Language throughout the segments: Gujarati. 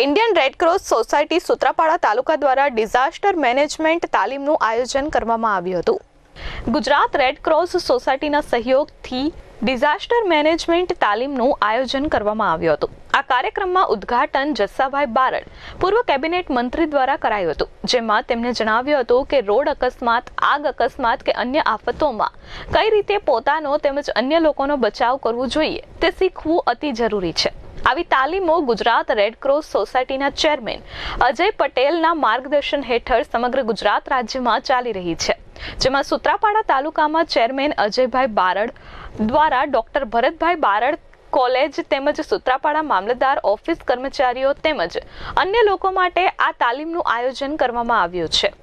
Indian red cross society Sutrapada taluka દ્વારા ડિઝાસ્ટર મેનેજમેન્ટ તાલીમનું આયોજન કરવામાં આવ્યું હતું. ગુજરાત રેડક્રોસ સોસાયટીના સહયોગથી ડિઝાસ્ટર મેનેજમેન્ટ તાલીમનું આયોજન કરવામાં આવ્યું હતું. આ કાર્યક્રમમાં ઉદ્ઘાટન જસ્સાભાઈ બારડ, પૂર્વ કેબિનેટ મંત્રી દ્વારા કરાયું હતું, જેમાં તેમણે જણાવ્યું હતું કે રોડ અકસ્માત, આગ અકસ્માત કે અન્ય આફતોમાં કઈ રીતે પોતાનો તેમજ અન્ય લોકોનો બચાવ કરવો જોઈએ તે શીખવું અતિ જરૂરી છે. આવી તાલીમો ગુજરાત રેડક્રોસ સોસાયટીના ચેરમેન અજય પટેલના માર્ગદર્શન હેઠળ સમગ્ર ગુજરાત રાજ્યમાં ચાલી રહી છે. જેમાં સુત્રાપાડા તાલુકામાં ચેરમેન અજયભાઈ બારડ દ્વારા ડોક્ટર ભરતભાઈ બારડ કોલેજ તેમજ સુત્રાપાડા મામલતદાર ઓફિસ કર્મચારીઓ તેમજ અન્ય લોકો માટે આ તાલીમનું આયોજન કરવામાં આવ્યું છે.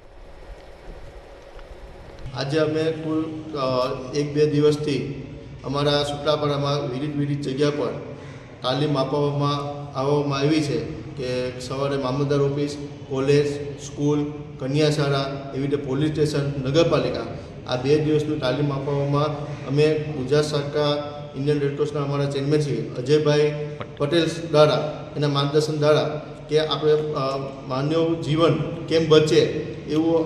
આજે અમે કુલ એક બે દિવસથી અમારા સુત્રાપાડામાં વિવિધ વિવિધ જગ્યા પર તાલીમ આપવામાં આવવામાં આવી છે કે સવારે મામલતદાર ઓફિસ, કોલેજ, સ્કૂલ કન્યા શાળા એવી રીતે પોલીસ સ્ટેશન, નગરપાલિકા, આ બે દિવસની તાલીમ આપવામાં અમે ગુજરાત સરકાર, ઇન્ડિયન રેડક્રોસના અમારા ચેરમેન શ્રી અજયભાઈ પટેલ દ્વારા, એના માર્ગદર્શન દ્વારા કે આપણે માનવ જીવન કેમ બચે એવું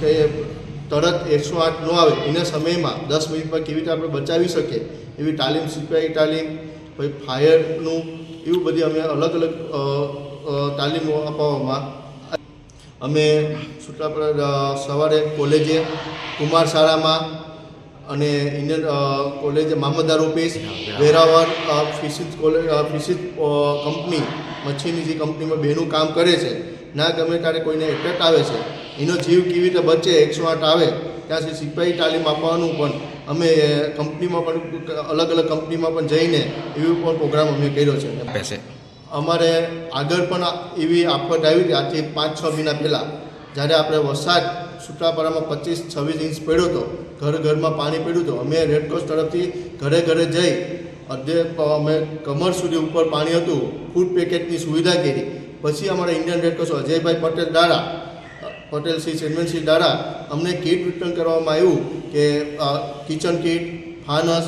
કે તરત એકસો આઠ ન આવે એના સમયમાં દસ મિનિટમાં કેવી રીતે આપણે બચાવી શકીએ એવી તાલીમ સિપાહી તાલીમ પછી ફાયરનું એવું બધી અમે અલગ અલગ તાલીમો અપાવવામાં અમે સુત્રાપાડા સવારે કોલેજે કુમાર શાળામાં અને ઇન્ડિયન કોલેજ મામલતદાર ઓફિસ વેરાવર ફિશિસ કોલેજ ફિશિસ કંપની, મચ્છીની જે કંપનીમાં બેનું કામ કરે છે, ના ગમે ત્યારે કોઈને એટેક આવે છે, એનો જીવ કેવી રીતે બચે, એકસો આઠ આવે, ત્યાં સુધી સિપાહી તાલીમ આપવાનું પણ અમે કંપનીમાં પણ અલગ અલગ કંપનીમાં પણ જઈને એવી પણ પ્રોગ્રામ અમે કર્યો છે. પેસે અમારે આગળ પણ એવી આફત આવી હતી આજથી પાંચ છ મહિના પહેલાં જ્યારે આપણે વરસાદ સુટાપાડામાં પચીસ છવ્વીસ ઇંચ પડ્યો હતો ઘર ઘરમાં પાણી પડ્યું હતું અમે રેડક્રોસ તરફથી ઘરે ઘરે જઈ અધ્ય અમે કમર સુધી ઉપર પાણી હતું ફૂડ પેકેટની સુવિધા કરી. પછી અમારા ઇન્ડિયન રેડક્રોસ અજયભાઈ પટેલ દ્વારા પટેલ શ્રી ચેરમેનશ્રી દ્વારા અમને કીટ વિતરણ કરવામાં આવ્યું કે કિચન કીટ, ફાનસ,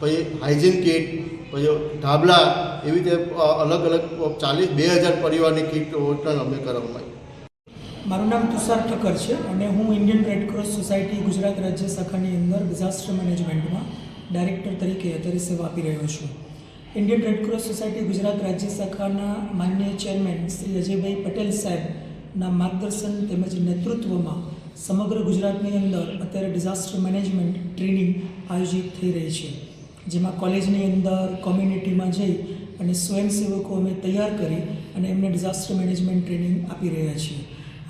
પછી હાઇજીન કીટ, પછી ઢાબલા એવી રીતે અલગ અલગ ચાલીસ બે હજાર પરિવારની કીટ વિતરણ અમને કરવામાં આવ્યું મારું નામ તુષાર ઠક્કર છે અને હું ઇન્ડિયન રેડક્રોસ સોસાયટી ગુજરાત રાજ્ય શાખાની અંદર ડિઝાસ્ટર મેનેજમેન્ટમાં ડાયરેક્ટર તરીકે અત્યારે સેવા આપી રહ્યો છું. ઇન્ડિયન રેડક્રોસ સોસાયટી ગુજરાત રાજ્ય શાખાના માન્ય ચેરમેન શ્રી અજયભાઈ પટેલ સાહેબના માર્ગદર્શન તેમજ નેતૃત્વમાં સમગ્ર ગુજરાતની અંદર અત્યારે ડિઝાસ્ટર મેનેજમેન્ટ ટ્રેનિંગ આયોજિત થઈ રહી છે. જેમાં કોલેજની અંદર કોમ્યુનિટીમાં જઈ અને સ્વયંસેવકો અમે તૈયાર કરી અને એમને ડિઝાસ્ટર મેનેજમેન્ટ ટ્રેનિંગ આપી રહ્યા છીએ.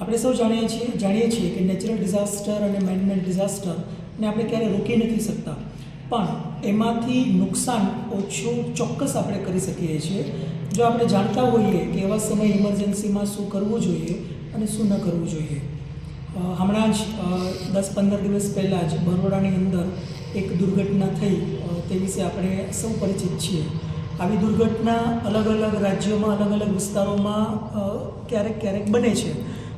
આપણે સૌ જાણીએ છીએ જાણીએ છીએ કે નેચરલ ડિઝાસ્ટર અને મેનમેડ ડિઝાસ્ટરને આપણે ક્યારેય રોકી નથી શકતા. પણ એમાંથી નુકસાન ઓછું ચોક્કસ આપણે કરી શકીએ છીએ. જો આપણે જાણતા હોઈએ કે એવા સમય ઇમરજન્સીમાં શું કરવું જોઈએ અને શું ન કરવું જોઈએ? હમણાં જ દસ પંદર દિવસ પહેલાં જ બરોડાની અંદર એક દુર્ઘટના થઈ તે વિશે આપણે સૌ પરિચિત છીએ. આવી દુર્ઘટના અલગ અલગ રાજ્યોમાં, અલગ અલગ વિસ્તારોમાં ક્યારેક ક્યારેક બને છે.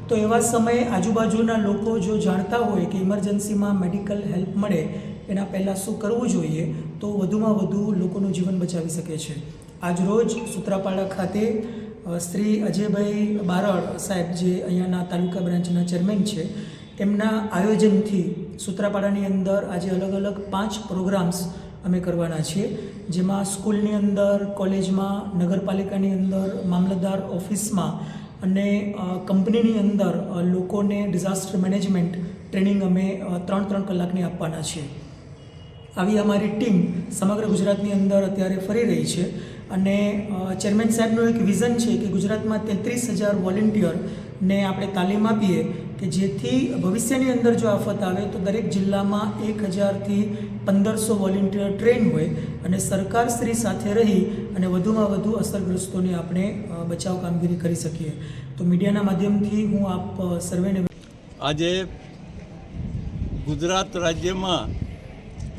તો એવા સમયે આજુબાજુના લોકો જો જાણતા હોય કે ઇમરજન્સીમાં મેડિકલ હેલ્પ મળે, એના પહેલાં શું કરવું જોઈએ, તો વધુમાં વધુ લોકોનું જીવન બચાવી શકે છે. આજરોજ સૂત્રાપાડા ખાતે શ્રી અજયભાઈ બારડ સાહેબ જે અહીંયાના તાલુકા બ્રાન્ચના ચેરમેન છે, એમના આયોજનથી સૂત્રાપાડાની અંદર આજે અલગ અલગ પાંચ પ્રોગ્રામ્સ અમે કરવાના છીએ, જેમાં સ્કૂલની અંદર, કોલેજમાં, નગરપાલિકાની અંદર, મામલતદાર ઓફિસમાં અને કંપનીની અંદર લોકોને ડિઝાસ્ટર મેનેજમેન્ટ ટ્રેનિંગ અમે ત્રણ ત્રણ કલાકની આપવાના છીએ. આવી અમારી ટીમ સમગ્ર ગુજરાતની અંદર અત્યારે ફરી રહી છે. અને ચેરમેન સાહેબનું એક વિઝન છે કે ગુજરાતમાં તેત્રીસ હજાર વોલેન્ટિયરને આપણે તાલીમ આપીએ કે જેથી ભવિષ્યની અંદર જો આફત આવે તો દરેક જિલ્લામાં એક હજારથી પંદરસો વોલેન્ટિયર ટ્રેન હોય અને સરકાર શ્રી સાથે રહી અને વધુમાં વધુ અસરગ્રસ્તોની આપણે બચાવ કામગીરી કરી શકીએ. તો મીડિયાના માધ્યમથી હું આપ સર્વેને આજે ગુજરાત રાજ્યમાં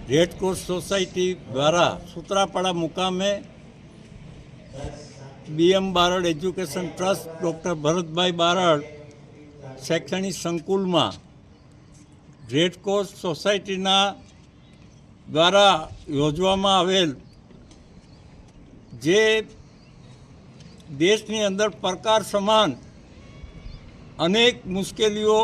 રેડક્રોસ સોસાયટી દ્વારા સુત્રાપાડા મુકામે BM Barad education trust doctor Bharatbhai Barad શૈક્ષણિક સંકુલમાં રેડક્રોસ સોસાયટીના દ્વારા યોજવામાં આવેલ જે દેશની અંદર પ્રકાર સમાન અનેક મુશ્કેલીઓ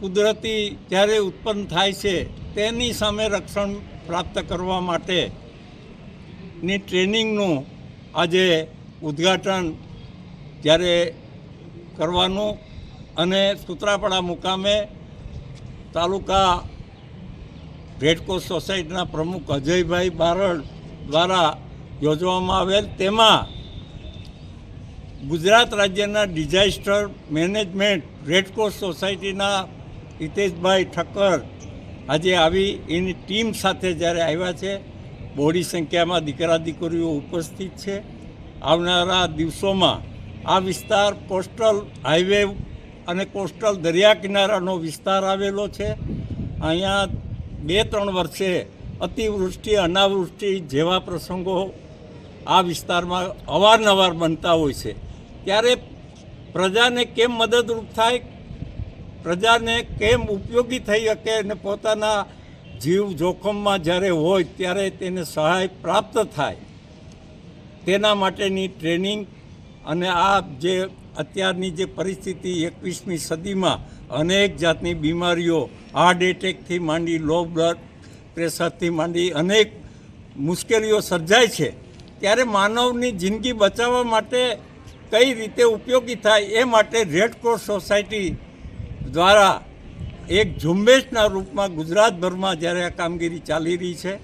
કુદરતી જ્યારે ઉત્પન્ન થાય છે, તેની સામે રક્ષણ પ્રાપ્ત કરવા માટેની ટ્રેનિંગનું આજે ઉદ્ઘાટન જ્યારે કરવાનું અને સૂત્રાપાડા મુકામે તાલુકા રેડક્રોસ સોસાયટીના પ્રમુખ અજયભાઈ બારડ દ્વારા યોજવામાં આવેલ તેમાં ગુજરાત રાજ્યના ડિઝાસ્ટર મેનેજમેન્ટ રેડક્રોસ સોસાયટીના હિતેશભાઈ ઠક્કર આજે આવી એની ટીમ સાથે જ્યારે આવ્યા છે બહોળી સંખ્યામાં દીકરા દીકરીઓ ઉપસ્થિત છે. આવનારા દિવસોમાં આ વિસ્તાર કોસ્ટલ હાઈવે અને કોસ્ટલ દરિયા કિનારાનો વિસ્તાર આવેલો છે. અહીંયા બે ત્રણ વર્ષે અતિવૃષ્ટિ, અનાવૃષ્ટિ જેવા પ્રસંગો આ વિસ્તારમાં અવારનવાર બનતા હોય છે. ત્યારે પ્રજાને કેમ મદદરૂપ થાય? પ્રજાને કેમ ઉપયોગી થઈ શકે અને પોતાના જીવ જોખમમાં જ્યારે હોય ત્યારે તેને સહાય પ્રાપ્ત થાય. તેના માટેની ટ્રેનિંગ અને આ જે અત્યારની જે પરિસ્થિતિ એકવીસમી સદીમાં અનેક જાતની બીમારીઓ હાર્ટ એટેકથી માંડી લો બ્લડ પ્રેશરથી માંડી અનેક મુશ્કેલીઓ સર્જાય છે, ત્યારે માનવની જિંદગી બચાવવા માટે કઈ રીતે ઉપયોગી થાય એ માટે રેડ સોસાયટી દ્વારા એક ઝુંબેશના રૂપમાં ગુજરાતભરમાં જ્યારે આ કામગીરી ચાલી રહી છે,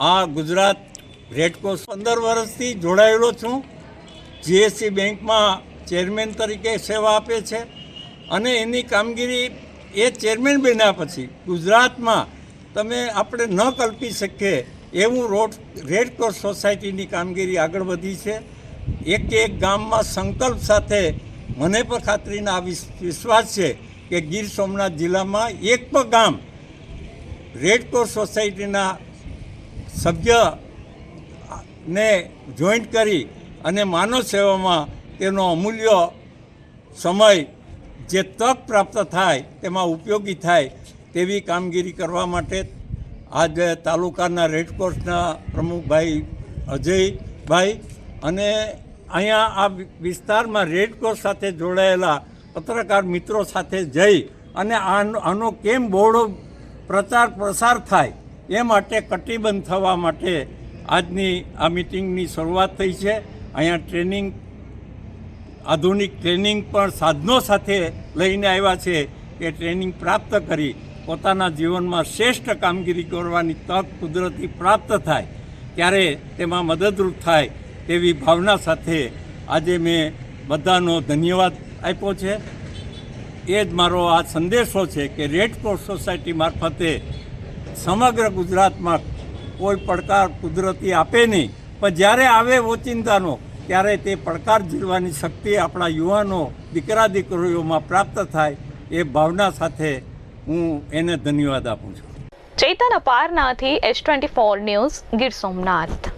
આ ગુજરાત રેડક્રોસ પંદર વર્ષથી જોડાયેલો છું. જીએસસી બેંકમાં ચેરમેન તરીકે સેવા આપે છે અને એની કામગીરી એ ચેરમેન બન્યા પછી ગુજરાતમાં તમે આપણે ન કલ્પી શકીએ એવું રોડ રેડક્રોસ સોસાયટીની કામગીરી આગળ વધી છે. એક એક ગામમાં સંકલ્પ સાથે મને પણ ખાતરીના વિશ્વાસ છે કે ગીર સોમનાથ જિલ્લામાં એક પણ ગામ રેડક્રોસ સોસાયટીના સભ્ય ને જોઈન્ટ કરી અને માનવ સેવામાં તેનો અમૂલ્ય સમય જે તક પ્રાપ્ત થાય, તેમાં ઉપયોગી થાય તેવી કામગીરી કરવા માટે આજે તાલુકાના રેડક્રોસના પ્રમુખભાઈ અજયભાઈ અને અહીંયા આ વિસ્તારમાં રેડક્રોસ સાથે જોડાયેલા પત્રકાર મિત્રો સાથે જઈ અને આનો કેમ બહોળો પ્રચાર પ્રસાર થાય એ માટે કટિબંધ થવા માટે આજની આ મિટિંગની શરૂઆત થઈ છે. અહીંયા ટ્રેનિંગ, આધુનિક ટ્રેનિંગ પણ સાધનો સાથે લઈને આવ્યા છે કે ટ્રેનિંગ પ્રાપ્ત કરી પોતાના જીવનમાં શ્રેષ્ઠ કામગીરી કરવાની તક કુદરતી પ્રાપ્ત થાય, ત્યારે તેમાં મદદરૂપ થાય તેવી ભાવના સાથે આજે મેં બધાનો ધન્યવાદ આપ્યો છે. એ જ મારો આ સંદેશો છે કે રેડ ક્રોસ સોસાયટી મારફતે સમગ્ર ગુજરાતમાં કોઈ પડકાર કુદરતી આપે નહીં. પણ જ્યારે આવે ઓચિંતાનો, ત્યારે તે પડકાર ઝીલવાની શક્તિ આપણા યુવાનો, દીકરા, દીકરીઓમાં પ્રાપ્ત થાય એ ભાવના સાથે હું એને ધન્યવાદ આપું છું. Chetan અપારનાથી S twenty four news Gir Somnath.